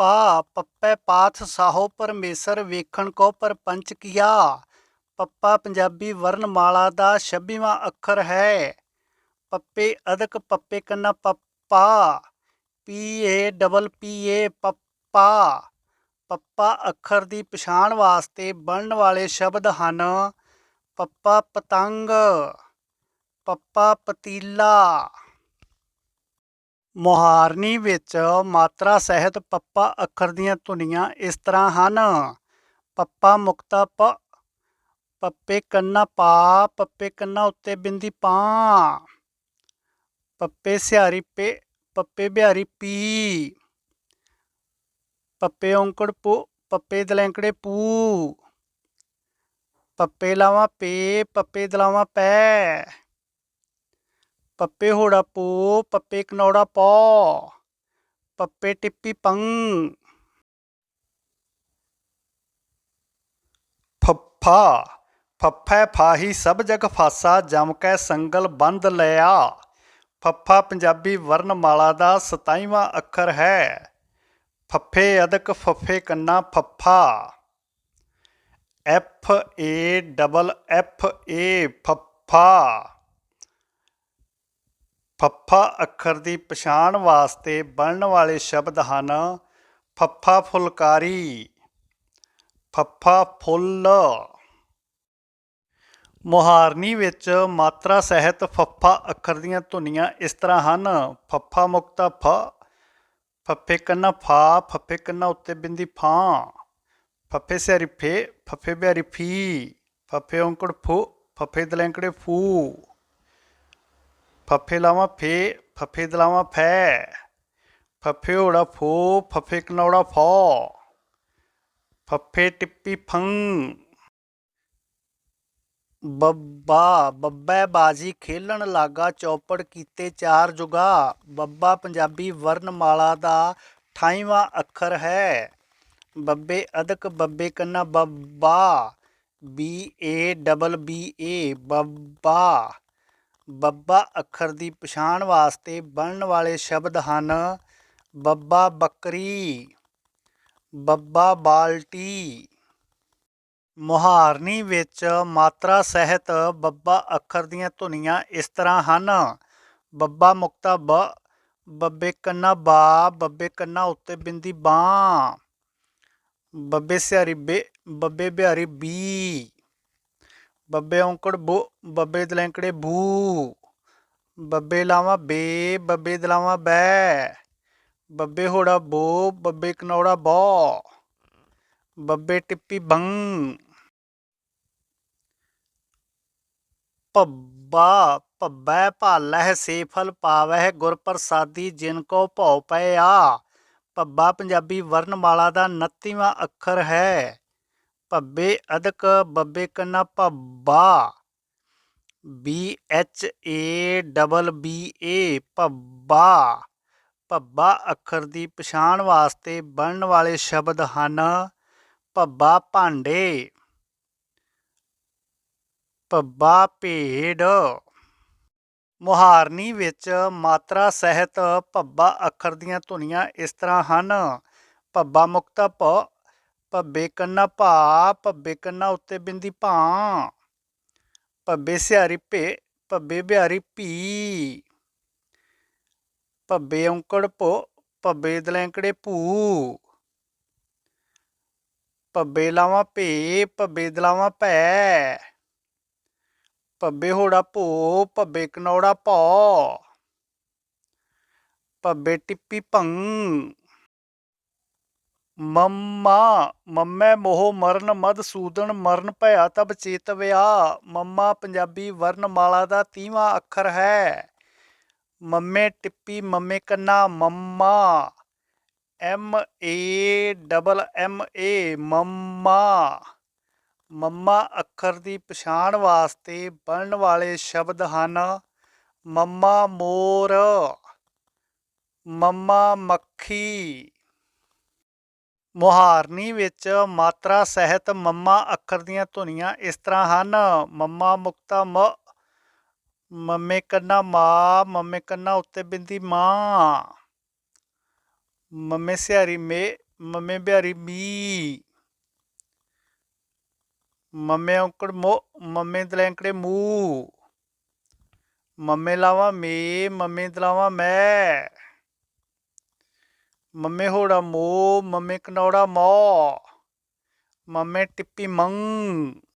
ਪਾ, ਪੱਪੈ ਪਾਥ ਸਾਹੋ ਪਰਮੇਸ਼ਰ ਵੇਖਣ ਕੋ ਪਰਪੰਚ ਕੀਆ। ਪੱਪਾ ਪੰਜਾਬੀ ਵਰਣਮਾਲਾ ਦਾ 26ਵਾਂ ਅੱਖਰ ਹੈ। ਪੱਪੇ ਅਦਕ ਪੱਪੇ ਕੰਨਾ ਪੱਪਾ। ਪੀ ਏ ਡਬਲ ਪੀ ਏ ਪੱਪਾ। ਪੱਪਾ ਅੱਖਰ ਦੀ ਪਛਾਣ ਵਾਸਤੇ ਬਣਨ ਵਾਲੇ ਸ਼ਬਦ ਹਨ ਪੱਪਾ ਪਤੰਗ, ਪੱਪਾ ਪਤੀਲਾ। ਮੁਹਾਰਨੀ ਵਿੱਚ ਮਾਤਰਾ ਸਹਿਤ ਪੱਪਾ ਅੱਖਰ ਦੀਆਂ ਧੁਨੀਆਂ ਇਸ ਤਰ੍ਹਾਂ ਹਨ। ਪੱਪਾ ਮੁਕਤਾ ਪ, ਪੱਪੇ ਕੰਨਾ ਪਾ, ਪੱਪੇ ਕੰਨਾ ਉੱਤੇ ਬਿੰਦੀ ਪਾ। ਪੱਪੇ ਸਿਹਾਰੀ ਪੇ, ਪੱਪੇ ਬਿਹਾਰੀ ਪੀ। ਪੱਪੇ ਔਂਕੜ ਪੁ, ਪੱਪੇ ਦਲੈਂਕੜੇ ਪੂ। ਪੱਪੇ ਲਾਵਾਂ ਪੇ, ਪੱਪੇ ਦਲਾਵਾਂ ਪੈ। ਪੱਪੇ ਹੋੜਾ ਪੋ ਪੱਪੇ ਕਨੌੜਾ ਪੌ ਪੱਪੇ ਟਿੱਪੀ ਪੰਗ ਫੱਫਾ ਫੱਫੈ ਫਾਹੀ ਸਭ ਜਗ ਫਾਸਾ ਜਮ ਕੈ ਸੰਗਲ ਬੰਦ ਲਿਆ ਫੱਫਾ ਪੰਜਾਬੀ ਵਰਣਮਾਲਾ ਦਾ 27ਵਾਂ ਅੱਖਰ ਹੈ ਫੱਫੇ ਅਦਕ ਫੱਫੇ ਕੰਨਾ ਫੱਫਾ F A double F A ਫੱਫਾ ਫੱਫਾ ਅੱਖਰ ਦੀ ਪਛਾਣ ਵਾਸਤੇ ਬਣਨ ਵਾਲੇ ਸ਼ਬਦ ਹਨ ਫੱਫਾ ਫੁਲਕਾਰੀ, ਫੱਫਾ ਫੁੱਲ। ਮੁਹਾਰਨੀ ਵਿੱਚ ਮਾਤਰਾ ਸਹਿਤ ਫੱਫਾ ਅੱਖਰ ਦੀਆਂ ਧੁਨੀਆਂ ਇਸ ਤਰ੍ਹਾਂ ਹਨ। ਫੱਫਾ ਮੁਕਤਾ ਫ, ਫੱਫੇ ਕੰਨਾ ਫਾ, ਫੱਫੇ ਕੰਨਾ ਉੱਤੇ ਬਿੰਦੀ ਫਾਂ, ਫੱਫੇ ਸਿਆਰੀ ਫੇ, ਫੱਫੇ ਬਿਆਰੀ ਫੀ, ਫੱਫੇ ਔਂਕੜ ਫੁ, ਫੱਫੇ ਦਲੈਂਕੜੇ ਫੂ। ਫੱਫੇ ਲਾਵਾਂ ਫੇ, ਫੱਫੇ ਦਲਾਵਾਂ ਫੈ। ਫੱਫੇ ਹੋੜਾ ਫੋ, ਫੱਫੇ ਕਨੌੜਾ ਫੋ। ਫੱਫੇ ਟਿੱਪੀ ਫੰ। ਬੱਬਾ, ਬੱਬੈ ਬਾਜੀ ਖੇਲਣ ਲਾਗਾ, ਚੌਪੜ ਕੀਤੇ ਚਾਰ ਜੁਗਾ। ਬੱਬਾ ਪੰਜਾਬੀ ਵਰਣਮਾਲਾ ਦਾ 28ਵਾਂ ਅੱਖਰ ਹੈ। ਬੱਬੇ ਅਦਕ, ਬੱਬੇ ਕੰਨਾ, ਬੱਬਾ। B A double B A, ਬੱਬਾ। ਬੱਬਾ ਅੱਖਰ ਦੀ ਪਛਾਣ ਵਾਸਤੇ ਬਣਨ ਵਾਲੇ ਸ਼ਬਦ ਹਨ ਬੱਬਾ ਬੱਕਰੀ, ਬੱਬਾ ਬਾਲਟੀ, ਮੁਹਾਰਨੀ ਵਿੱਚ ਮਾਤਰਾ ਸਹਿਤ ਬੱਬਾ ਅੱਖਰ ਦੀਆਂ ਧੁਨੀਆਂ ਇਸ ਤਰ੍ਹਾਂ ਹਨ। ਬੱਬਾ ਮੁਕਤਾ ਬ, ਬੱਬੇ ਕੰਨਾ ਬਾ, ਬੱਬੇ ਕੰਨਾ ਉੱਤੇ ਬਿੰਦੀ ਬਾਂ ਬੱਬੇ ਸਿਹਾਰੀ ਬੇ, ਬੱਬੇ ਬਿਹਾਰੀ ਬੀ ਬੱਬੇ ਔਂਕੜ ਬੋ, ਬੱਬੇ ਦਲੈਂਕੜੇ ਬੂ। ਬੱਬੇ ਲਾਵਾਂ ਬੇ, ਬੱਬੇ ਦਲਾਵਾਂ ਬੈ। ਬੱਬੇ ਹੋੜਾ ਬੋ, ਬੱਬੇ ਕਨੌੜਾ ਬੌ। ਬੱਬੇ ਟਿੱਪੀ ਬੰਗ ਪੱਬਾ ਪੱਬੈ ਭਾਲਹਿ ਸੇਫਲ ਪਾਵਹਿ ਗੁਰ ਪ੍ਰਸਾਦੀ ਜਿਨ ਕੋ ਭਉ ਪਏ ਆ। ਪੱਬਾ ਪੰਜਾਬੀ ਵਰਣਮਾਲਾ ਦਾ 29ਵਾਂ ਅੱਖਰ ਹੈ। ਭੱਬੇ ਅਦਕ ਬੱਬੇ ਕੰਨਾ ਭੱਬਾ। B H A double B A ਭੱਬਾ। ਭੱਬਾ ਅੱਖਰ ਦੀ ਪਛਾਣ ਵਾਸਤੇ ਬਣਨ ਵਾਲੇ ਸ਼ਬਦ ਹਨ ਭੱਬਾ ਭਾਂਡੇ। ਭੱਬਾ ਭੇਡ। ਮੁਹਾਰਨੀ ਵਿੱਚ ਮਾਤਰਾ ਸਹਿਤ ਭੱਬਾ ਅੱਖਰ ਦੀਆਂ ਧੁਨੀਆਂ ਇਸ ਤਰ੍ਹਾਂ ਹਨ। ਭੱਬਾ ਮੁਕਤਾ ਪ ਭੱਬੇ ਕੰਨਾ ਭਾ ਭੱਬੇ ਕੰਨਾ ਉੱਤੇ ਬਿੰਦੀ ਭਾਂ ਪੱਬੇ ਸਿਹਾਰੀ ਭੇ, ਭੱਬੇ ਬਿਹਾਰੀ ਭੀ, ਭੱਬੇ ਔਂਕੜ ਭੋ, ਭੱਬੇ ਦਲੈਂਕੜੇ ਭੂ, ਭੱਬੇ ਲਾਵਾਂ ਭੇ, ਭੱਬੇ ਦਲਾਵਾਂ ਭੈ, ਭੱਬੇ ਹੋੜਾ ਭੋ, ਭੱਬੇ ਕਨੌੜਾ ਭੌ, ਭੱਬੇ ਟਿੱਪੀ ਭੰ ਮੰਮਾ, ਮੰਮੈ ਮੋਹ ਮਰਨ, ਮਦ ਸੂਦਨ ਮਰਨ ਭਇਆ ਤਬ ਚੇਤਵਿਆ ਮੰਮਾ ਪੰਜਾਬੀ ਵਰਣਮਾਲਾ ਦਾ 30ਵਾਂ ਅੱਖਰ ਹੈ। ਮੰਮੇ ਟਿੱਪੀ, ਮੰਮੇ ਕੰਨਾ, ਮੰਮਾ। M A double M A, ਮੰਮਾ। ਮੰਮਾ ਅੱਖਰ ਦੀ ਪਛਾਣ ਵਾਸਤੇ ਬਣਨ ਵਾਲੇ ਸ਼ਬਦ ਹਨ ਮੰਮਾ ਮੋਰ, ਮੰਮਾ ਮੱਖੀ। ਮੁਹਾਰਨੀ ਵਿੱਚ ਮਾਤਰਾ ਸਹਿਤ ਮੰਮਾ ਅੱਖਰ ਦੀਆਂ ਧੁਨੀਆਂ ਇਸ ਤਰ੍ਹਾਂ ਹਨ। ਮੰਮਾ ਮੁਕਤਾ ਮ, ਮੰਮੇ ਕੰਨਾ ਮਾ, ਮੰਮੇ ਕੰਨਾ ਉੱਤੇ ਬਿੰਦੀ ਮਾਂ, ਮੰਮੇ ਸਿਆਰੀ ਮੇ, ਮੰਮੇ ਬਿਹਾਰੀ ਮੀ, ਮੰਮੇ ਔਂਕੜ ਮੋ, ਮੰਮੇ ਦਲੈਂਕੜੇ ਮੂ, ਮੰਮੇ ਲਾਵਾ ਮੇ, ਮੰਮੇ ਦਲਾਵਾ ਮੈਂ। ਮੰਮੇ ਹੋੜਾ ਮੋ ਮੰਮੇ ਕਨੌੜਾ ਮੋ ਮੰਮੇ ਟਿੱਪੀ ਮੰਗ।